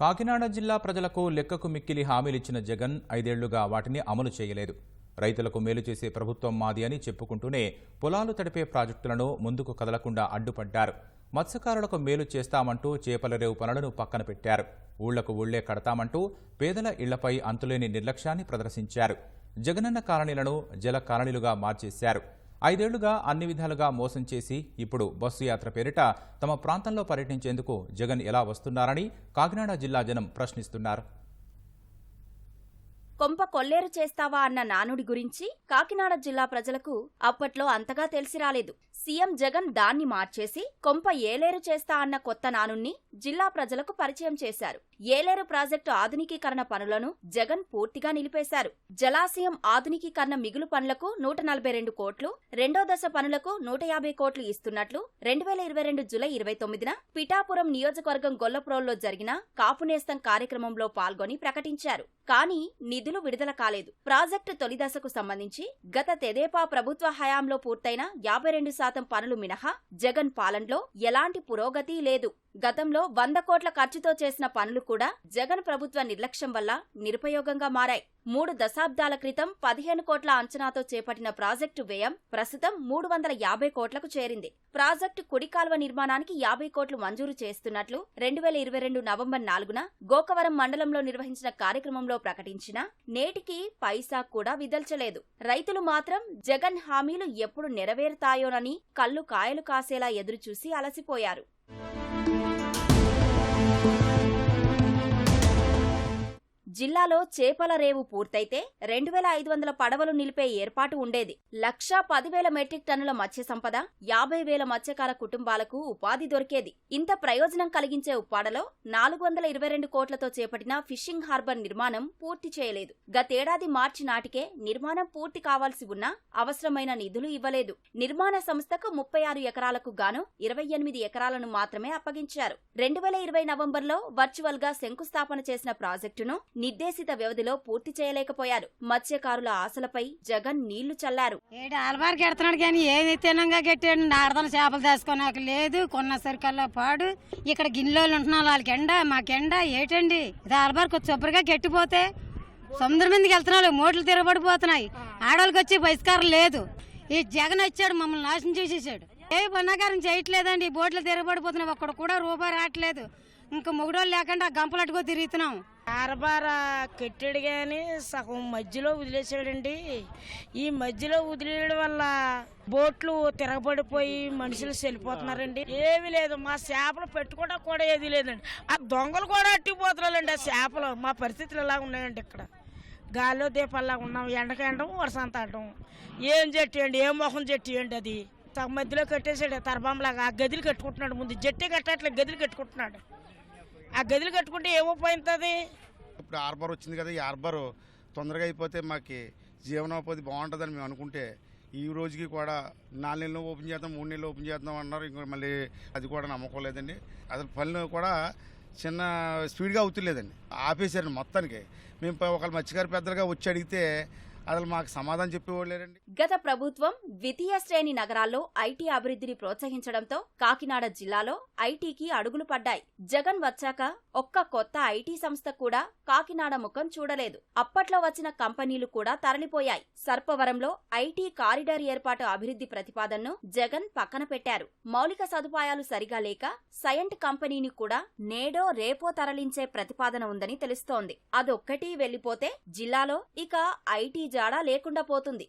కాకినాడ జిల్లా ప్రజలకు లెక్కకు మిక్కిలి హామీలిచ్చిన జగన్ ఐదేళ్ళుగా వాటిని అమలు చేయలేదు. రైతులకు మేలు చేసే ప్రభుత్వం మాది అని చెప్పుకుంటూనే పొలాలు తడిపే ప్రాజెక్టులను ముందుకు కదలకుండా అడ్డుపడ్డారు. మత్స్యకారులకు మేలు చేస్తామంటూ చేపల రేవు పనులను పక్కన పెట్టారు. ఊళ్ళకు ఊళ్ళే కడతామంటూ పేదల ఇళ్ళపై అంతులేని నిర్లక్ష్యాన్ని ప్రదర్శించారు. జగనన్న కాలనీలను జల కాలనీలుగా మార్చేశారు. ఐదేళ్ళుగా అన్ని విధాలుగా మోసం చేసి ఇప్పుడు బస్సు యాత్ర పేరిట తమ ప్రాంతంలో పర్యటించేందుకు జగన్ ఎలా వస్తున్నారని కాకినాడ జిల్లా జనం ప్రశ్నిస్తున్నారు. కొంప కొల్లేరు చేస్తావా అన్న నానుడి గురించి కాకినాడ జిల్లా ప్రజలకు అప్పట్లో అంతగా తెలిసి రాలేదు. సీఎం జగన్ దాన్ని మార్చేసి కొంప ఏలేరు చేస్తా అన్న కొత్త నానుణ్ణి జిల్లా ప్రజలకు పరిచయం చేశారు. ఏలేరు ప్రాజెక్టు ఆధునికీకరణ పనులను జగన్ పూర్తిగా నిలిపేశారు. జలాశయం ఆధునికీకరణ మిగులు పనులకు నూట నలభై రెండు కోట్లు రెండో దశ పనులకు నూట యాభై కోట్లు ఇస్తున్నట్లు రెండు వేల ఇరవై రెండు జులై ఇరవై తొమ్మిదిన పిఠాపురం నియోజకవర్గం గొల్లప్రోల్లో జరిగిన కాపునేస్తం కార్యక్రమంలో పాల్గొని ప్రకటించారు. కానీ నిధులు విడుదల కాలేదు. ప్రాజెక్టు తొలి దశకు సంబంధించి గత తెదేపా ప్రభుత్వ హయాంలో పూర్తయిన యాభై రెండు శాతం పనులు మినహా జగన్ పాలనలో ఎలాంటి పురోగతి లేదు. గతంలో వంద కోట్ల ఖర్చుతో చేసిన పనులు కూడా జగన్ ప్రభుత్వ నిర్లక్ష్యం వల్ల నిరుపయోగంగా మారాయి. మూడు దశాబ్దాల క్రితం పదిహేను కోట్ల అంచనాతో చేపట్టిన ప్రాజెక్టు వ్యయం ప్రస్తుతం మూడు వందల యాభై కోట్లకు చేరింది. ప్రాజెక్టు కుడికాల్వ నిర్మాణానికి యాభై కోట్లు మంజూరు చేస్తున్నట్లు రెండు వేల ఇరవై రెండు నవంబర్ నాలుగున గోకవరం మండలంలో నిర్వహించిన కార్యక్రమంలో ప్రకటించిన నేటికి పైసా కూడా విదల్చలేదు. రైతులు మాత్రం జగన్ హామీలు ఎప్పుడు నెరవేరుతాయోనని కళ్ళు కాయలు కాసేలా ఎదురుచూసి అలసిపోయారు. జిల్లాలో చేపల రేవు పూర్తయితే రెండు వేల ఐదు వందల పడవలు నిలిపే ఏర్పాటు ఉండేది. లక్షా పదివేల మెట్రిక్ టన్నుల మత్స్య సంపద యాభై వేల మత్స్యకార కుటుంబాలకు ఉపాధి దొరికేది. ఇంత ప్రయోజనం కలిగించే ఉప్పాడలో నాలుగు వందల ఇరవై రెండు కోట్లతో చేపట్టిన ఫిషింగ్ హార్బర్ నిర్మాణం పూర్తి చేయలేదు. గతేడాది మార్చి నాటికే నిర్మాణం పూర్తి కావాల్సి ఉన్నా అవసరమైన నిధులు ఇవ్వలేదు. నిర్మాణ సంస్థకు ముప్పై ఆరు ఎకరాలకు గాను ఇరవై ఎనిమిది ఎకరాలను మాత్రమే అప్పగించారు. రెండు వేల ఇరవై నవంబర్లో వర్చువల్గా శంకుస్థాపన చేసిన ప్రాజెక్టును నిర్దేశిత వ్యవధిలో పూర్తి చేయలేకపోయారు. మత్స్యకారుల ఆశలపై జగన్ నీళ్ళు చల్లారు. ఏడు ఆలబారికి ఎడుతున్నాడు కానీ ఏమి తినంగా కట్టాడు నారదల చేపలు తెచ్చుకోనాక లేదు కొన్న సరికల్లా పాడు. ఇక్కడ గిన్నెలోళ్ళు ఉంటున్నాం వాళ్ళకి ఎండ మాకెండ ఏటండి? ఇది ఆలబారికి శుభ్రంగా గట్టిపోతే సముద్రం మీదకి వెళ్తున్నాడు మోట్లు తిరగబడిపోతున్నాయి. ఆడవాళ్ళకి వచ్చి బహిష్కారం లేదు. ఈ జగన్ వచ్చాడు మమ్మల్ని నాశనం చేసేసాడు. ఏ పన్నాకారం చేయట్లేదండి ఈ బోట్లు తిరగబడిపోతున్నాయి ఒక్కడు కూడా రూపాయి రావట్లేదు. ఇంకా మొగుడోళ్ళు లేకుండా గంపలట్టుకో తిరుగుతున్నాం. కారబార కట్టాడు కానీ సగం మధ్యలో వదిలేసాడండి ఈ మధ్యలో వదిలేయడం వల్ల బోట్లు తిరగబడిపోయి మనుషులు చెల్లిపోతున్నారండి ఏమీ లేదు మా చేపలు పెట్టుకోవడం కూడా ఏది లేదండి. ఆ దొంగలు కూడా అట్టిపోతున్నారండి ఆ చేపలు. మా పరిస్థితులు ఎలా ఉన్నాయండి ఇక్కడ? గాల్లో దీపాల్లా ఉన్నాం ఎండకి ఎండడం వర్షం తాడడం ఏం చెట్టేయండి ఏం మొహం చెట్టేయండి అది? తగ మధ్యలో కట్టేసాడు తర్బంలాగా ఆ గదిలు కట్టుకుంటున్నాడు ముందు. జట్టి కట్టట్లే గదిలు కట్టుకుంటున్నాడు. ఆ గదిలు కట్టుకుంటే ఏమవుతుంది ఇప్పుడు హార్బర్ వచ్చింది కదా ఈ హార్బర్ తొందరగా అయిపోతే మాకు జీవనోపాధి బాగుంటుందని మేము అనుకుంటే ఈ రోజుకి కూడా నాలుగు నెలలు ఓపెన్ చేద్దాం మూడు నెలలు ఓపెన్ చేద్దాం అన్నారు. ఇంకో మళ్ళీ అది కూడా నమ్మకం లేదండి. అసలు పనులు కూడా చిన్న స్పీడ్గా అవుతులేదండి. ఆపేశారండి మొత్తానికి. మేము ఒకళ్ళు మత్స్యకారి పెద్దలుగా వచ్చి అడిగితే అసలు మాకు సమాధానం చెప్పేవాళ్ళు గత ప్రభుత్వం ద్వితీయ శ్రేణి నగరాల్లో ఐటీ అభివృద్ధిని ప్రోత్సహించడంతో కాకినాడ జిల్లాలో ఐటీకి అడుగులు పడ్డాయి. జగన్ వచ్చాక ఒక్క కొత్త ఐటీ సంస్థ కూడా కాకినాడ ముఖం చూడలేదు. అప్పట్లో వచ్చిన కంపెనీలు కూడా తరలిపోయాయి. సర్పవరంలో ఐటీ కారిడార్ ఏర్పాటు అభివృద్ధి ప్రతిపాదనను జగన్ పక్కన పెట్టారు. మౌలిక సదుపాయాలు సరిగా లేక సయంట్ కంపెనీని కూడా నేడో రేపో తరలించే ప్రతిపాదన ఉందని తెలుస్తోంది. అదొక్కటి వెళ్ళిపోతే జిల్లాలో ఇక ఐటీ జాడ లేకుండా పోతుంది.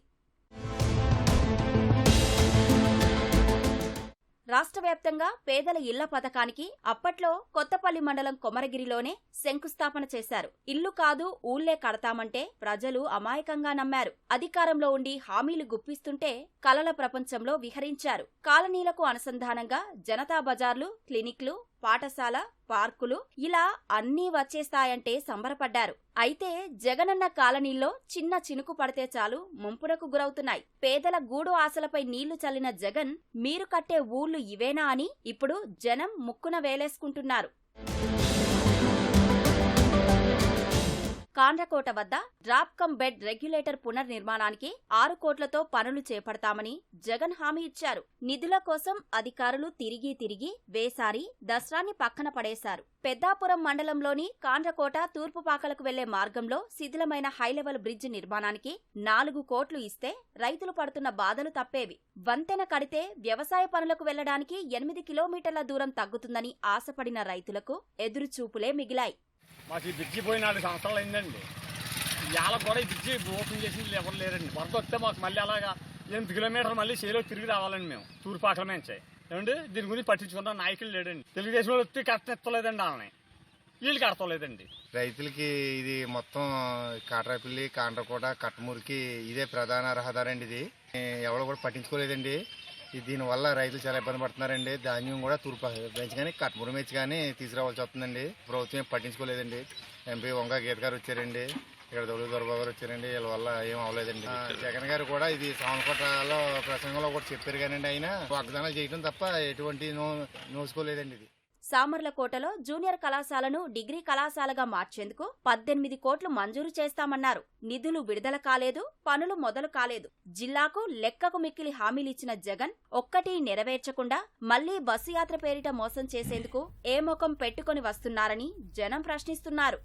రాష్ట్ర వ్యాప్తంగా పేదల ఇళ్ళ పథకానికి అప్పట్లో కొత్తపల్లి మండలం కొమరగిరిలోనే శంకుస్థాపన చేశారు. ఇల్లు కాదు ఊళ్ళే కడతామంటే ప్రజలు అమాయకంగా నమ్మారు. అధికారంలో ఉండి హామీలు గుప్పిస్తుంటే కలల ప్రపంచంలో విహరించారు. కాలనీలకు అనుసంధానంగా జనతా బజార్లు క్లినిక్లు పాఠశాల పార్కులు ఇలా అన్నీ వచ్చేస్తాయంటే సంబరపడ్డారు. అయితే జగనన్న కాలనీల్లో చిన్న చినుకు పడితే చాలు ముంపునకు గురవుతున్నాయి. పేదల గూడు ఆశలపై నీళ్ళు చల్లిన జగన్ మీరు కట్టే ఊళ్ళు ఇవేనా అని ఇప్పుడు జనం ముక్కున వేలేసుకుంటున్నారు. కాండ్రకోట వద్ద డ్రాప్కమ్ బెడ్ రెగ్యులేటర్ పునర్నిర్మాణానికి ఆరు కోట్లతో పనులు చేపడతామని జగన్ హామీ ఇచ్చారు. నిధుల కోసం అధికారులు తిరిగి తిరిగి వేసారి దసరాన్ని పక్కన పడేశారు. పెద్దాపురం మండలంలోని కాండ్రకోట తూర్పుపాకలకు వెళ్ళే మార్గంలో శిథిలమైన హైలెవెల్ బ్రిడ్జ్ నిర్మాణానికి నాలుగు కోట్లు ఇస్తే రైతులు పడుతున్న బాధలు తప్పేవి. వంతెన కడితే వ్యవసాయ పనులకు వెళ్ళడానికి ఎనిమిది కిలోమీటర్ల దూరం తగ్గుతుందని ఆశపడిన రైతులకు ఎదురుచూపులే మిగిలాయి. మాకు ఈ బ్రిడ్జి పోయి నాలుగు సంవత్సరాలు అయిందండి. ఇవాళ కూడా ఈ బ్రిడ్జి ఓపెన్ చేసి ఎవరు లేరండి. వరద వస్తే మాకు మళ్ళీ అలాగా ఎనిమిది కిలోమీటర్లు మళ్ళీ చేలో తిరిగి రావాలండి మేము. తూర్పాకల నుంచి. ఏమండి? దీని గురించి పట్టించుకున్న నాయకులు లేడండి తెలుగుదేశం వాళ్ళు వచ్చి కష్టం ఎత్తలేదండి వాళ్ళని. వీళ్ళు కడతలేదండి. రైతులకి ఇది మొత్తం కాట్రాపల్లి కాండ్రకోట కట్టమూరికి ఇదే ప్రధాన రహదారి అండి ఇది. ఎవరు కూడా పట్టించుకోలేదండి. దీనివల్ల రైతులు చాలా ఇబ్బంది పడుతున్నారండి. ధాన్యం కూడా తూర్పు పెంచి కానీ కట్టమూరు మెచ్చి కానీ తీసుకురావాల్సి వస్తుందండి. ప్రభుత్వం ఏం పట్టించుకోలేదండి. ఎంపీ వంగ గీత గారు వచ్చారండి. ఇక్కడ దొడుగు దొరబాబు గారు వచ్చారండి. వీళ్ళ వల్ల ఏం అవ్వలేదండి. జగన్ గారు కూడా ఇది సామకోటలో ప్రసంగంలో కూడా చెప్పారు కానీ ఆయన. వాగ్దానాలు చేయడం తప్ప ఎటువంటి నో నోసుకోలేదండి ఇది. సామర్లకోటలో జూనియర్ కళాశాలను డిగ్రీ కళాశాలగా మార్చేందుకు పద్దెనిమిది కోట్లు మంజూరు చేస్తామన్నారు. నిధులు విడుదల కాలేదు పనులు మొదలు కాలేదు. జిల్లాకు లెక్కకు మిక్కిలి హామీలిచ్చిన జగన్ ఒక్కటి నెరవేర్చకుండా మళ్ళీ బస్సు యాత్ర పేరిట మోసం చేసేందుకు ఏ ముఖం పెట్టుకొని వస్తున్నారని జనం ప్రశ్నిస్తున్నారు.